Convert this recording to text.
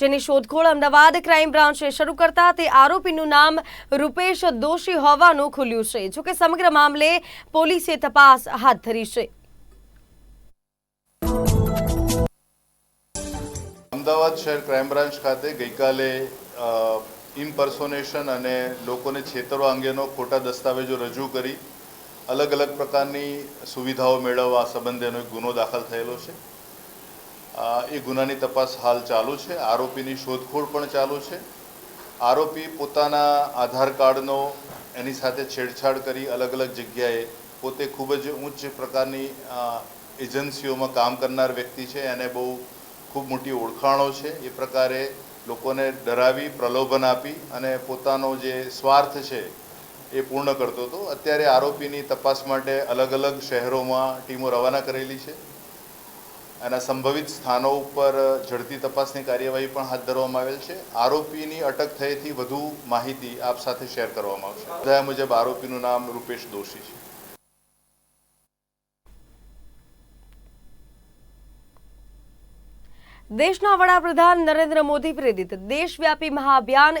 જેની શોધખોળ અમદાવાદ ક્રાઇમ બ્રાન્ચે શરૂ કરતા તે આરોપીનું નામ રૂપેશ દોશી હોવાનું ખુલ્યું છે. જોકે સમગ્ર મામલે પોલીસે તપાસ હાથ ધરી છે. અમદાવાદ શહેર ક્રાઇમ બ્રાન્ચ ખાતે ગઈકાલે ઇમ્પર્સોનેશન અને લોકોને છેતરવા અંગેનો ખોટા દસ્તાવેજો રજૂ કરી. અલગ અલગ પ્રકારની સુવિધાઓ મેળવવા સંબંધેનો એક ગુનો દાખલ થયેલો છે. એ ગુનાની તપાસ હાલ ચાલુ છે. આરોપીની શોધખોળ પણ ચાલુ છે. આરોપી પોતાના આધાર કાર્ડનો એની સાથે છેડછાડ કરી અલગ અલગ જગ્યાએ પોતે ખૂબ જ ઉચ્ચ પ્રકારની એજન્સીઓમાં કામ કરનાર વ્યક્તિ છે. એને બહુ ખૂબ મોટી ઓળખાણો છે. એ પ્રકારે લોકોને ડરાવી, પ્રલોભન આપી અને પોતાનો જે સ્વાર્થ છે એ પૂર્ણ કરતો હતો. અત્યારે આરોપીની તપાસ માટે અલગ અલગ શહેરોમાં ટીમો રવાના કરેલી છે. એના સંભવિત સ્થાનો ઉપર ઝડપી તપાસની કાર્યવાહી પણ હાથ ધરવામાં આવેલ છે. આરોપીની અટક થયેથી વધુ માહિતી આપ સાથે શેર કરવામાં આવશે. નોંધાયા મુજબ આરોપીનું નામ રૂપેશ દોશી છે. દેશના વડાપ્રધાન નરેન્દ્ર મોદી પ્રેરિત દેશવ્યાપી મહાઅભિયાન